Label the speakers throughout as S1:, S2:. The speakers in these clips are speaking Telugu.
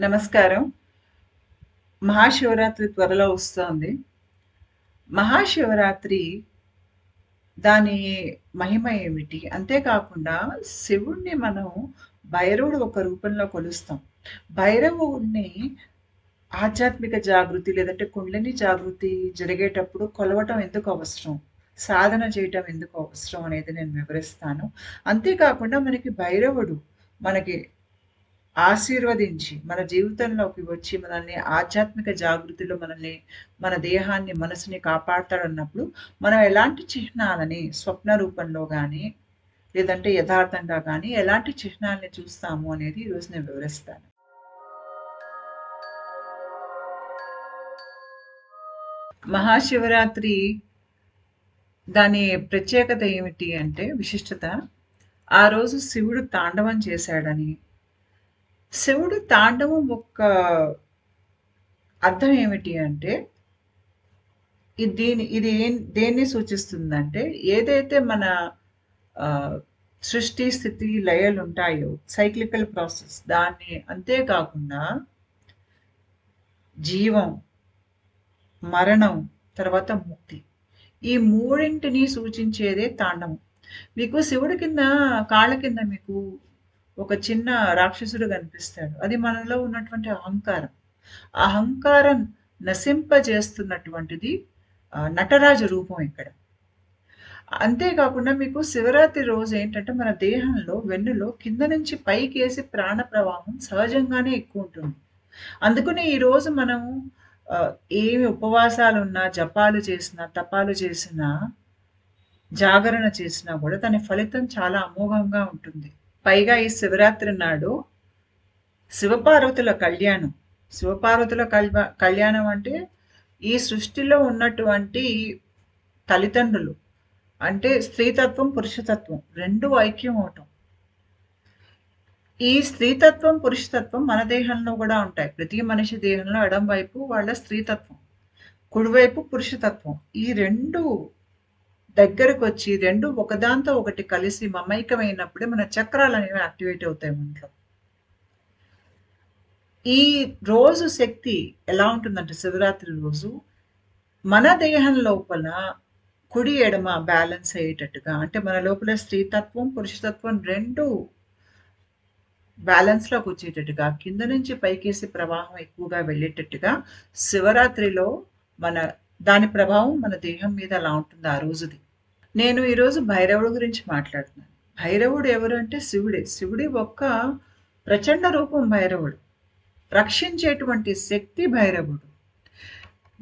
S1: నమస్కారం. మహాశివరాత్రి త్వరలో వస్తోంది. మహాశివరాత్రి దాని మహిమ ఏమిటి? అంతేకాకుండా శివుణ్ణి శివుడిని మనం భైరవుడు ఒక రూపంలో కొలుస్తాం. భైరవుణ్ణి ఆధ్యాత్మిక జాగృతి లేదంటే కుండలిని జాగృతి జరిగేటప్పుడు కొలవటం ఎందుకు అవసరం? సాధన చేయటం ఎందుకు అవసరం అనేది నేను వివరిస్తాను. అంతేకాకుండా మనకి భైరవుడు మనకి ఆశీర్వదించి మన జీవితంలోకి వచ్చి మనల్ని ఆధ్యాత్మిక జాగృతిలో మనల్ని మన దేహాన్ని, మనసుని కాపాడతాడన్నప్పుడు మనం ఎలాంటి చిహ్నాలని స్వప్న రూపంలో కానీ లేదంటే యథార్థంగా కానీ ఎలాంటి చిహ్నాల్ని చూస్తాము అనేది ఈరోజు నేను వివరిస్తాను. మహాశివరాత్రి దాని ప్రత్యేకత ఏమిటి అంటే విశిష్టత, ఆ రోజు శివుడు తాండవం చేశాడని శివుడు తాండవం యొక్క అర్థం ఏమిటి అంటే ఇది దీని ఇది ఏం దేన్ని సూచిస్తుందంటే ఏదైతే మన సృష్టి, స్థితి, లయాలుంటాయో సైక్లికల్ ప్రాసెస్ దాన్ని అంతే కాకుండా జీవం, మరణం, తర్వాత ముక్తి. ఈ మూడింటిని సూచించేదే తాండవం. మీకు శివుడి కింద కాళ్ళ కింద మీకు ఒక చిన్న రాక్షసుడు కనిపిస్తాడు. అది మనలో ఉన్నటువంటి అహంకారం. ఆ అహంకారం నశింపజేస్తున్నటువంటిది నటరాజు రూపం ఇక్కడ. అంతేకాకుండా మీకు శివరాత్రి రోజు ఏంటంటే మన దేహంలో వెన్నులో కింద నుంచి పైకేసి ప్రాణ ప్రవాహం సహజంగానే ఎక్కువ ఉంటుంది అందుకనే ఈరోజు మనము ఏమి ఏమి ఉపవాసాలున్నా, జపాలు చేసినా, తపాలు చేసినా, జాగరణ చేసినా కూడా దాని ఫలితం చాలా అమోఘంగా ఉంటుంది. పైగా ఈ శివరాత్రి నాడు శివపార్వతుల కళ్యాణం. శివపార్వతుల కల్వ కళ్యాణం అంటే ఈ సృష్టిలో ఉన్నటువంటి తల్లిదండ్రులు అంటే స్త్రీతత్వం, పురుషతత్వం రెండు ఐక్యం అవ్వటం. ఈ స్త్రీతత్వం, పురుషతత్వం మన దేహంలో కూడా ఉంటాయి. ప్రతి మనిషి దేహంలో ఎడం వైపు వాళ్ళ స్త్రీతత్వం. కుడివైపు పురుషతత్వం. ఈ రెండు దగ్గరకు వచ్చి రెండు ఒకదాంతో ఒకటి కలిసి మమైకమైనప్పుడే మన చక్రాలు అనేవి యాక్టివేట్ అవుతాయి ఒంట్లో. ఈ రోజు శక్తి ఎలా ఉంటుందంటే శివరాత్రి రోజు మన దేహం లోపల కుడి, ఎడమ బ్యాలెన్స్ అయ్యేటట్టుగా అంటే మన లోపల స్త్రీతత్వం, పురుషతత్వం రెండు బ్యాలెన్స్లోకి వచ్చేటట్టుగా కింద నుంచి పైకేసి ప్రవాహం ఎక్కువగా వెళ్ళేటట్టుగా శివరాత్రిలో మన దాని ప్రభావం మన దేహం మీద అలా ఉంటుంది ఆ రోజుది. నేను ఈరోజు భైరవుడి గురించి మాట్లాడుతున్నాను. భైరవుడు ఎవరు అంటే శివుడే. శివుడి ఒక్క ప్రచండ రూపం భైరవుడు. రక్షించేటువంటి శక్తి భైరవుడు.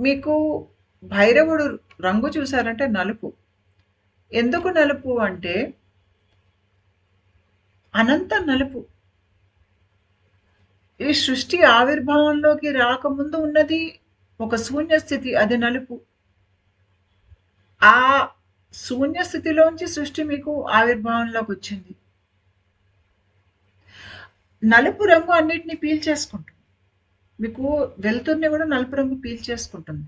S1: మీకు భైరవుడు రంగు చూసారంటే నలుపు. ఎందుకు నలుపు అంటే అనంత నలుపు. ఈ సృష్టి ఆవిర్భావంలోకి రాకముందు ఉన్నది ఒక శూన్య స్థితి అది నలుపు. ఆ శూన్య స్థితిలోంచి సృష్టి మీకు ఆవిర్భావంలోకి వచ్చింది నలుపు రంగు అన్నిటిని పీల్చేసుకుంటుంది. మీకు వెలుతురుని కూడా నలుపు రంగు పీల్చేసుకుంటుంది.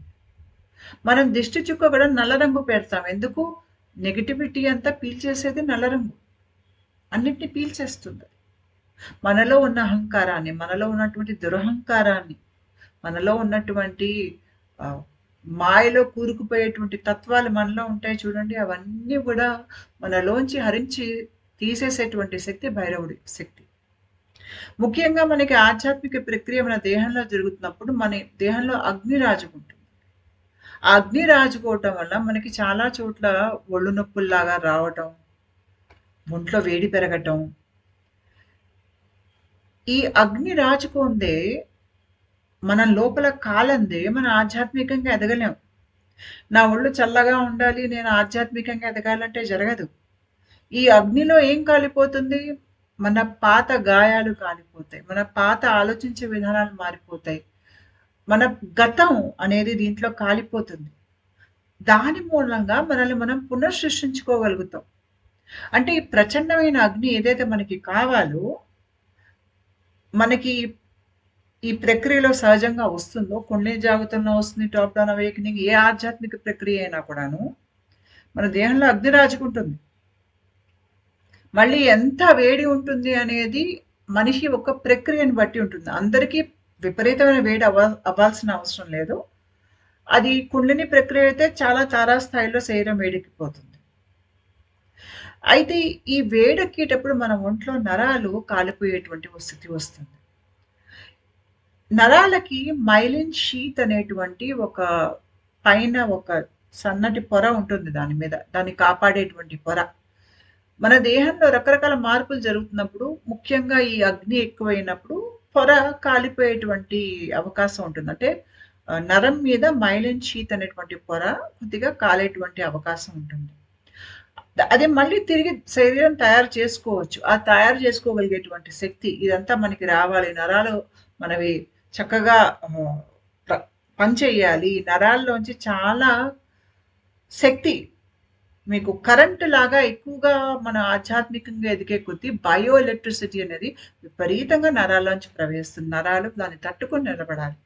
S1: మనం దిష్టి చుక్క కూడా నల్ల రంగు పెడతాం. ఎందుకు? నెగటివిటీ అంతా పీల్చేసేది నల్ల రంగు. అన్నిటిని పీల్చేస్తుంది. మనలో ఉన్న అహంకారాన్ని, మనలో ఉన్నటువంటి దురహంకారాన్ని, మనలో ఉన్నటువంటి మాయలో కూరుకుపోయేటువంటి తత్వాలు మనలో ఉంటాయి చూడండి. అవన్నీ కూడా మనలోంచి హరించి తీసేసేటువంటి శక్తి భైరవుడి శక్తి. ముఖ్యంగా మనకి ఆధ్యాత్మిక ప్రక్రియ మన దేహంలో జరుగుతున్నప్పుడు మన దేహంలో అగ్ని రాజుకుంటుంది. ఆ అగ్ని రాజుకోవటం వల్ల మనకి చాలా చోట్ల ఒళ్ళు నొప్పుల్లాగా రావటం, ఒంట్లో వేడి పెరగటం. ఈ అగ్ని రాజుకోందే మన లోపల కాలందే మనం ఆధ్యాత్మికంగా ఎదగలేం. నా ఒళ్ళు చల్లగా ఉండాలి, నేను ఆధ్యాత్మికంగా ఎదగాలంటే జరగదు. ఈ అగ్నిలో ఏం కాలిపోతుంది? మన పాత గాయాలు కాలిపోతాయి. మన పాత ఆలోచించే విధానాలు మారిపోతాయి. మన గతం అనేది దీంట్లో కాలిపోతుంది. దాని మూలంగా మనల్ని మనం పునఃసృష్టించుకోగలుగుతాం. అంటే ఈ ప్రచండమైన అగ్ని ఏదైతే మనకి కావాలో మనకి ఈ ప్రక్రియలో సహజంగా వస్తుందో కుండలిని జాగృతంలో వస్తుంది. టాప్ డౌన్ అవేకనింగ్ ఏ ఆధ్యాత్మిక ప్రక్రియ అయినా కూడాను మన దేహంలో అగ్ని రాజుకుంటుంది. మళ్ళీ ఎంత వేడి ఉంటుంది అనేది మనిషి ఒక ప్రక్రియను బట్టి ఉంటుంది. అందరికీ విపరీతమైన వేడి అవ్వ అవ్వాల్సిన అవసరం లేదు. అది కుండలిని ప్రక్రియ అయితే చాలా తారాస్థాయిలో శరీరం వేడెక్కిపోతుంది. అయితే ఈ వేడెక్కేటప్పుడు మన ఒంట్లో నరాలు కాలిపోయేటువంటి స్థితి వస్తుంది. నరాలకి మైలిన్ షీత్ అనేటువంటి ఒక పైన ఒక సన్నటి పొర ఉంటుంది దాని మీద. దాన్ని కాపాడేటువంటి పొర. మన దేహంలో రకరకాల మార్పులు జరుగుతున్నప్పుడు, ముఖ్యంగా ఈ అగ్ని ఎక్కువైనప్పుడు పొర కాలిపోయేటువంటి అవకాశం ఉంటుంది. అంటే నరం మీద మైలిన్ షీత్ అనేటువంటి పొర కొద్దిగా కాలేటువంటి అవకాశం ఉంటుంది. అదే అది మళ్ళీ తిరిగి శరీరం తయారు చేసుకోవచ్చు. ఆ తయారు చేసుకోగలిగేటువంటి శక్తి ఇదంతా మనకి రావాలి. నరాలు మనవి చక్కగా పనిచేయాలి. ఈ నరాల్లోంచి చాలా శక్తి మీకు కరెంట్ లాగా ఎక్కువగా మన ఆధ్యాత్మికంగా ఎదిగే కొద్దీ బయో ఎలక్ట్రిసిటీ అనేది విపరీతంగా నరాల్లోంచి ప్రవహిస్తుంది. నరాలు దాన్ని తట్టుకొని నిలబడాలి.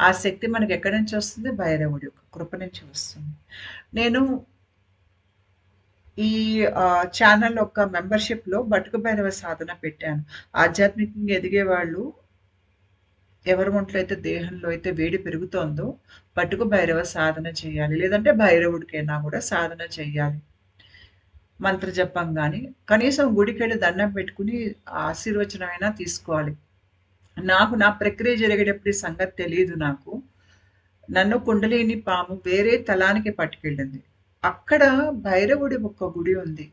S1: ఆ శక్తి మనకి ఎక్కడి నుంచి వస్తుంది? భైరవుడి యొక్క కృప నుంచి వస్తుంది. నేను ఈ ఛానల్ యొక్క మెంబర్‌షిప్‌లో బతుకు భైరవ సాధన పెట్టాను. ఆధ్యాత్మికంగా ఎదిగే వాళ్ళు ఎవరి ఒంట్లో అయితే దేహంలో అయితే వేడి పెరుగుతోందో పట్టుకు భైరవ సాధన చేయాలి. లేదంటే భైరవుడికైనా కూడా సాధన చేయాలి మంత్ర జపం కానీ కనీసం గుడికెళ్ళి దండం పెట్టుకుని ఆశీర్వచనమైనా తీసుకోవాలి. నాకు నా ప్రక్రియ జరిగేటప్పుడు సంగతి తెలియదు నాకు. నన్ను కుండలిని పాము వేరే తలానికి పట్టుకెళ్ళింది. అక్కడ భైరవుడి ఒక గుడి ఉంది.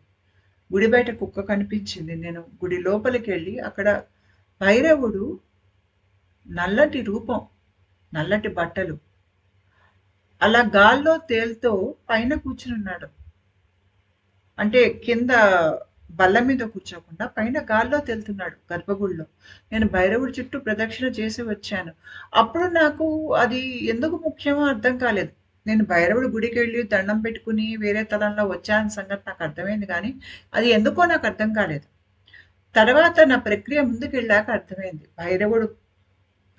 S1: గుడి బయట కుక్క కనిపించింది. నేను గుడి లోపలికి వెళ్ళి అక్కడ భైరవుడు నల్లటి రూపం, నల్లటి బట్టలు. అలా గాల్లో తేలుతో పైన కూర్చునున్నాడు. అంటే కింద బల్ల మీద కూర్చోకుండా పైన గాల్లో తేలుతున్నాడు గర్భగుడిలో. నేను భైరవుడి చుట్టూ ప్రదక్షిణ చేసి వచ్చాను. అప్పుడు నాకు అది ఎందుకు ముఖ్యమో అర్థం కాలేదు. నేను భైరవుడి గుడికెళ్ళి దండం పెట్టుకుని వేరే తలంలో వచ్చాను సంగతి నాకు అర్థమైంది కానీ అది ఎందుకో నాకు అర్థం కాలేదు. తర్వాత నా ప్రక్రియ ముందుకెళ్ళాక అర్థమైంది. భైరవుడు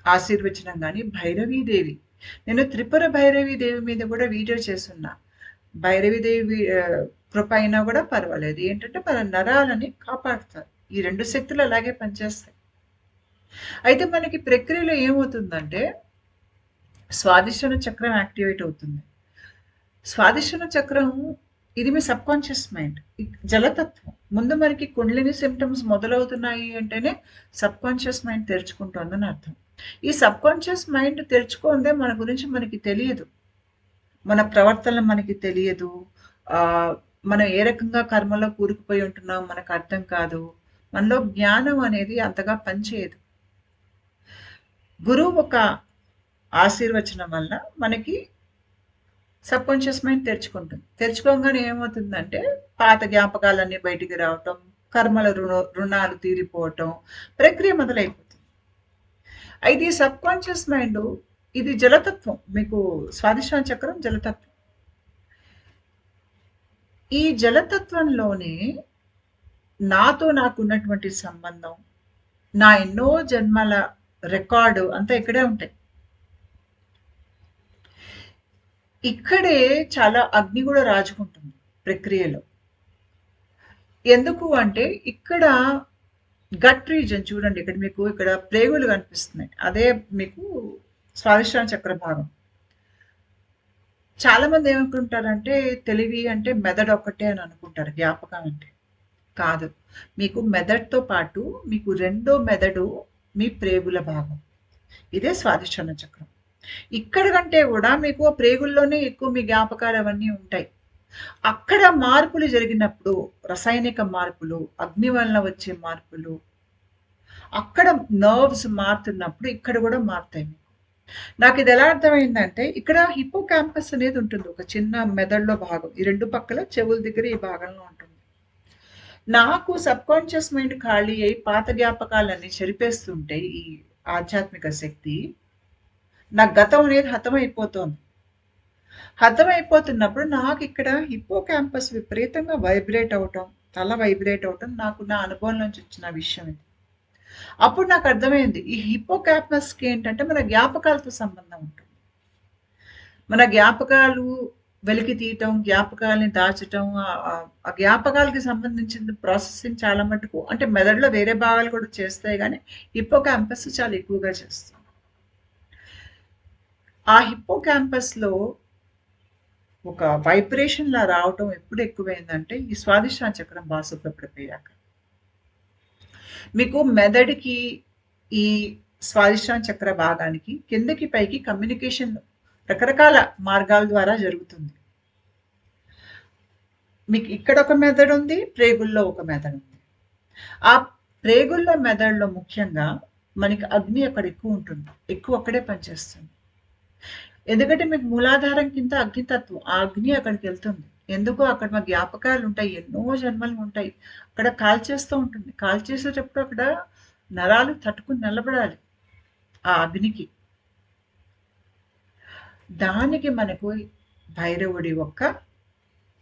S1: ఆశీర్వచనం కానీ భైరవీదేవి. నేను త్రిపుర భైరవీదేవి మీద కూడా వీడియో చేస్తున్నా భైరవీదేవి కృప అయినా కూడా పర్వాలేదు. ఏంటంటే మన నరాలని కాపాడుతారు. ఈ రెండు శక్తులు అలాగే పనిచేస్తాయి. అయితే మనకి ప్రక్రియలో ఏమవుతుందంటే స్వాదిష్టన చక్రం యాక్టివేట్ అవుతుంది. స్వాదిష్టన చక్రం ఇది మీ సబ్‌కాన్షియస్ మైండ్. జలతత్వం. ముందు మనకి కుండలిని సిమ్టమ్స్ మొదలవుతున్నాయి అంటేనే సబ్‌కాన్షియస్ మైండ్ తెరుచుకుంటుందని అర్థం. ఈ సబ్ కాన్షియస్ మైండ్ తెరుచుకుందే మన గురించి మనకి తెలియదు. మన ప్రవర్తన మనకి తెలియదు. మనం ఏ రకంగా కర్మలో కూరుకుపోయి ఉంటున్నాం మనకు అర్థం కాదు. మనలో జ్ఞానం అనేది అంతగా పనిచేయదు. గురువు ఒక ఆశీర్వచనం వలన మనకి సబ్‌కాన్షియస్ మైండ్ తెరుచుకుంటుంది. తెరుచుకోగానే ఏమవుతుందంటే పాత జ్ఞాపకాలన్నీ బయటికి రావటం, కర్మల రుణ రుణాలు తీరిపోవటం, ప్రక్రియ మొదలైపోతుంది. అయితే ఈ సబ్‌కాన్షియస్ మైండ్ ఇది జలతత్వం. మీకు స్వాదిష్టాన చక్రం జలతత్వం. ఈ జలతత్వంలోనే నాతో నాకున్నటువంటి సంబంధం, నా ఎన్నో జన్మల రికార్డు అంతా ఇక్కడే ఉంటాయి. ఇక్కడే చాలా అగ్ని కూడా రాజుకుంటుంది ప్రక్రియలో. ఎందుకు అంటే ఇక్కడ గట్ రీజన్ చూడండి. ఇక్కడ మీకు ఇక్కడ ప్రేగులు కనిపిస్తున్నాయి. అదే మీకు స్వాదిష్టాన చక్ర భాగం. చాలామంది ఏమనుకుంటారంటే తెలివి అంటే మెదడు ఒక్కటే అని అనుకుంటారు. జ్ఞాపకం అంటే. కాదు. మీకు మెదడుతో పాటు మీకు రెండో మెదడు మీ ప్రేగుల భాగం. ఇదే స్వాదిష్టాన చక్రం. ఇక్కడ కంటే కూడా మీకు ఆ ప్రేగుల్లోనే ఎక్కువ మీ జ్ఞాపకాలు అవన్నీ ఉంటాయి. అక్కడ మార్పులు జరిగినప్పుడు రసాయనిక మార్పులు, అగ్ని వలన వచ్చే మార్పులు, అక్కడ నర్వ్స్ మారుతున్నప్పుడు ఇక్కడ కూడా మారుతాయి మీకు. ఇది ఎలా అర్థమైందంటే ఇక్కడ హిప్పోకాంపస్ అనేది ఉంటుంది. ఒక చిన్న మెదడులో భాగం. ఈ రెండు పక్కల చెవుల దగ్గర ఈ భాగంలో ఉంటుంది. నాకు సబ్ కాన్షియస్ మైండ్ ఖాళీ అయి పాత జ్ఞాపకాలన్నీ చెరిపేస్తుంటే ఈ ఆధ్యాత్మిక శక్తి, నా గతం అనేది హతమైపోతోంది. అర్థమైపోతున్నప్పుడు నాకు ఇక్కడ హిప్పో క్యాంపస్ విపరీతంగా వైబ్రేట్ అవటం తల వైబ్రేట్ అవ్వటం నాకు నా అనుభవం నుంచి వచ్చిన విషయం ఇది. అప్పుడు నాకు అర్థమైంది. ఈ హిప్పోకాంపస్‌కి ఏంటంటే మన జ్ఞాపకాలతో సంబంధం ఉంటుంది. మన జ్ఞాపకాలు వెలికి తీయటం, జ్ఞాపకాలని దాచటం ఆ జ్ఞాపకాలకి సంబంధించిన ప్రాసెసింగ్ చాలా మటుకు అంటే మెదడులో వేరే భాగాలు కూడా చేస్తాయి కానీ హిప్పో క్యాంపస్ చాలా ఎక్కువగా చేస్తుంది. ఆ హిప్పోకాంపస్‌లో ఒక వైబ్రేషన్‌లా రావటం ఎప్పుడు ఎక్కువైందంటే, ఈ స్వాదిష్టాన చక్రం బాసుప్రపడిపోయాక మీకు మెదడుకి ఈ స్వాదిష్టాన చక్ర భాగానికి కిందకి పైకి కమ్యూనికేషన్ రకరకాల మార్గాల ద్వారా జరుగుతుంది. మీకు ఇక్కడ ఒక మెదడు ఉంది ప్రేగుల్లో ఒక మెదడు ఉంది ఆ ప్రేగుల్లో మెదడులో ముఖ్యంగా మనకి అగ్ని అక్కడ ఎక్కువ ఉంటుంది ఎక్కువ అక్కడే పనిచేస్తుంది. ఎందుకంటే మీకు మూలాధారం కింద అగ్నితత్వం. ఆ అగ్ని అక్కడికెళ్తుంది. ఎందుకు అక్కడ మా జ్ఞాపకాలుంటాయి. ఎన్నో జన్మలు ఉంటాయి అక్కడ కాల్చేస్తూ ఉంటుంది. కాల్చేసేటప్పుడు అక్కడ నరాలు తట్టుకుని నిలబడాలి. ఆ అగ్నికి. దానికి మనకు భైరవుడి యొక్క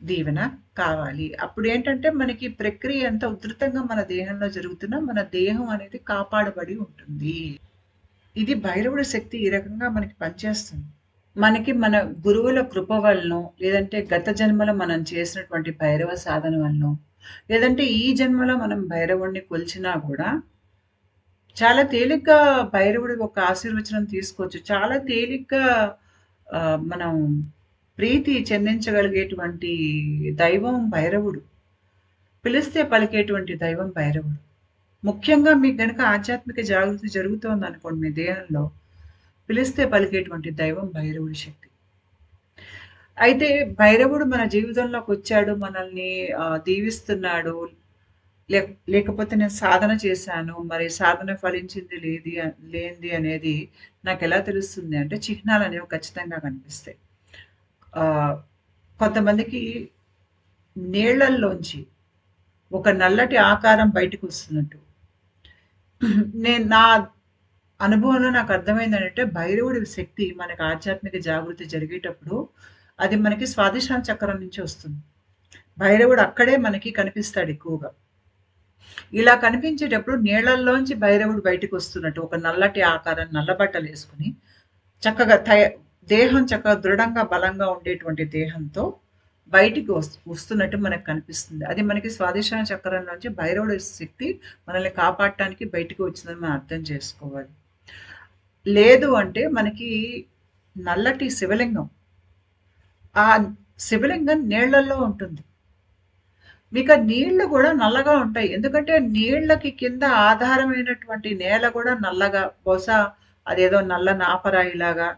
S1: దీవెన కావాలి. అప్పుడు ఏంటంటే మనకి ప్రక్రియ ఎంత ఉధృతంగా మన దేహంలో జరుగుతున్నా మన దేహం అనేది కాపాడబడి ఉంటుంది. ఇది భైరవుడి శక్తి ఈ రకంగా మనకి పనిచేస్తుంది. మనకి మన గురువుల కృప వలన లేదంటే గత జన్మలో మనం చేసినటువంటి భైరవ సాధన వలన లేదంటే ఈ జన్మలో మనం భైరవుడిని కొలిచినా కూడా చాలా తేలిగ్గా భైరవుడి ఒక ఆశీర్వచనం తీసుకోవచ్చు. చాలా తేలిగ్గా మనం ప్రీతి చెందించగలిగేటువంటి దైవం భైరవుడు. పిలిస్తే పలికేటువంటి దైవం భైరవుడు. ముఖ్యంగా మీకు గనక ఆధ్యాత్మిక జాగృతి జరుగుతోందనుకోండి మీ దేహంలో, పిలిస్తే పలికేటువంటి దైవం భైరవుడి శక్తి. అయితే భైరవుడు మన జీవితంలోకి వచ్చాడు మనల్ని దీవిస్తున్నాడు. లేకపోతే నేను సాధన చేశాను. మరి సాధన ఫలించింది లేది లేనిది అనేది నాకు ఎలా తెలుస్తుంది అంటే చిహ్నాలు అనేవి ఖచ్చితంగా కనిపిస్తాయి. కొంతమందికి నీళ్ళల్లోంచి ఒక నల్లటి ఆకారం బయటకు వస్తున్నట్టు నేను నా అనుభవంలో నాకు అర్థమైందంటే భైరవుడి శక్తి మనకి ఆధ్యాత్మిక జాగృతి జరిగేటప్పుడు అది మనకి స్వాదిష్టాన చక్రం నుంచి వస్తుంది. భైరవుడు అక్కడే మనకి కనిపిస్తాడు ఎక్కువగా. ఇలా కనిపించేటప్పుడు నీళ్ళల్లోంచి భైరవుడు బయటకు వస్తున్నట్టు ఒక నల్లటి ఆకారం నల్ల బట్టలేసుకొని చక్కగా తయ దేహం చక్కగా దృఢంగా, బలంగా ఉండేటువంటి దేహంతో బయటికి వస్తు వస్తున్నట్టు మనకు కనిపిస్తుంది. అది మనకి స్వాదిష్టాన చక్రంలోంచి భైరవుడి శక్తి మనల్ని కాపాడటానికి బయటకు వచ్చిందని మనం అర్థం చేసుకోవాలి. లేదు అంటే మనకి నల్లటి శివలింగం. ఆ శివలింగం నీళ్ళల్లో ఉంటుంది. మీకు నీళ్ళు కూడా నల్లగా ఉంటాయి. ఎందుకంటే నీళ్ళకి కింద ఆధారమైనటువంటి నేల కూడా నల్లగా బహుశా అదేదో నల్ల నాపరాయిలాగా,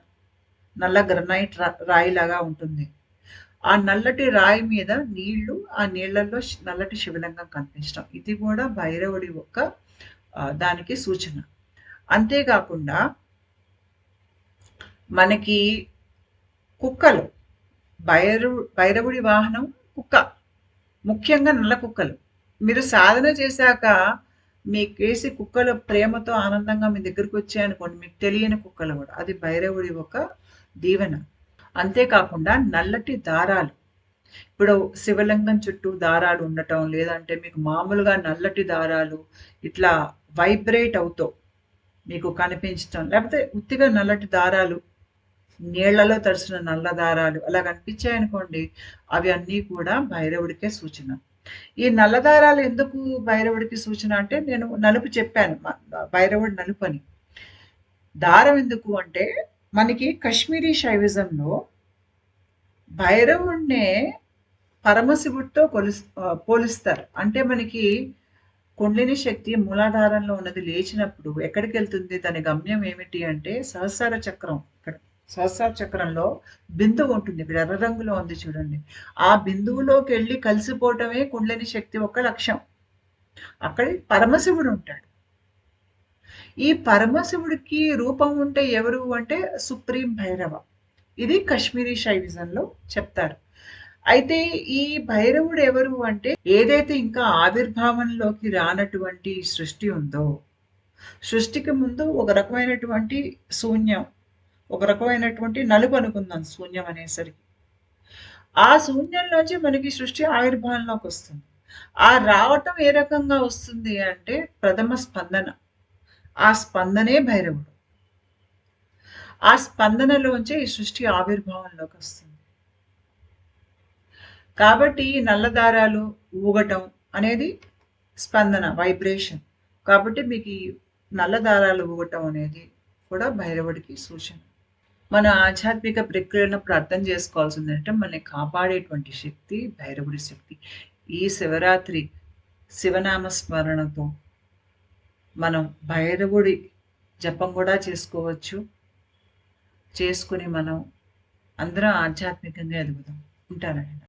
S1: నల్ల గ్రనైట్ రాయిలాగా ఉంటుంది. ఆ నల్లటి రాయి మీద నీళ్ళు, ఆ నీళ్ళలో నల్లటి శివలింగం కనిపించడం ఇది కూడా భైరవుడి యొక్క దానికి సూచన. అంతేకాకుండా మనకి కుక్కలు భైరవు భైరవుడి వాహనం కుక్క. ముఖ్యంగా నల్ల కుక్కలు. మీరు సాధన చేశాక మీకేసి కుక్కలు ప్రేమతో ఆనందంగా మీ దగ్గరకొచ్చాయనుకోండి మీకు తెలియని కుక్కలు కూడా అది భైరవుడి ఒక దీవెన. అంతేకాకుండా నల్లటి దారాలు. ఇప్పుడు శివలింగం చుట్టూ దారాలు ఉండటం, లేదంటే మీకు మామూలుగా నల్లటి దారాలు ఇట్లా వైబ్రేట్ అవుతావు మీకు కనిపించటం, లేకపోతే ఉత్తిగా నల్లటి దారాలు, నీళ్ళలో తడిసిన నల్ల దారాలు అలా కనిపించాయనుకోండి, అవి అన్నీ కూడా భైరవుడికే సూచన. ఈ నల్ల దారాలు ఎందుకు భైరవుడికి సూచన అంటే నేను నలుపు చెప్పాను. భైరవుడు నలుపు నలుపని. దారం ఎందుకు అంటే మనకి కశ్మీరీ శైవిజంలో భైరవుడినే పరమశివుడితో కొలుస్ పోలుస్తారు. అంటే మనకి కుండలిని శక్తి మూలాధారంలో ఉన్నది లేచినప్పుడు ఎక్కడికెళ్తుంది? దాని గమ్యం ఏమిటి అంటే సహస్ర చక్రం ఇక్కడ. సహస్ర చక్రంలో బిందువు ఉంటుంది. ఇక్కడ ఎర్ర రంగులో ఉంది చూడండి. ఆ బిందువులోకి వెళ్ళి కలిసిపోవటమే కుండలిని శక్తి ఒక లక్ష్యం. అక్కడ పరమశివుడు ఉంటాడు. ఈ పరమశివుడికి రూపం ఉంటే ఎవరు అంటే సుప్రీం భైరవ. ఇది కశ్మీరీ శైవిజంలో చెప్తారు. అయితే ఈ భైరవుడు ఎవరు అంటే ఏదైతే ఇంకా ఆవిర్భావంలోకి రానటువంటి సృష్టి ఉందో, సృష్టికి ముందు ఒక రకమైనటువంటి శూన్యం. ఒక రకమైనటువంటి నలుపు అనుకుందాం శూన్యం అనేసరికి. ఆ శూన్యంలోంచి మనకి సృష్టి ఆవిర్భావంలోకి వస్తుంది ఆ రావటం ఏ రకంగా వస్తుంది అంటే ప్రథమ స్పందన. ఆ స్పందనే భైరవుడు. ఆ స్పందనలోంచే ఈ సృష్టి ఆవిర్భావంలోకి వస్తుంది కాబట్టి ఈ నల్ల దారాలు ఊగటం అనేది స్పందన వైబ్రేషన్ కాబట్టి మీకు ఈ నల్ల దారాలు ఊగటం అనేది కూడా భైరవుడికి సూచన. మన ఆధ్యాత్మిక ప్రక్రియను ఇప్పుడు అర్థం చేసుకోవాల్సింది అంటే మనల్ని కాపాడేటువంటి శక్తి భైరవుడి శక్తి. ఈ శివరాత్రి శివనామ స్మరణతో మనం భైరవుడి జపం కూడా చేసుకోవచ్చు. చేసుకుని మనం అందరం ఆధ్యాత్మికంగా ఎదుగుదాం. ఉంటారండి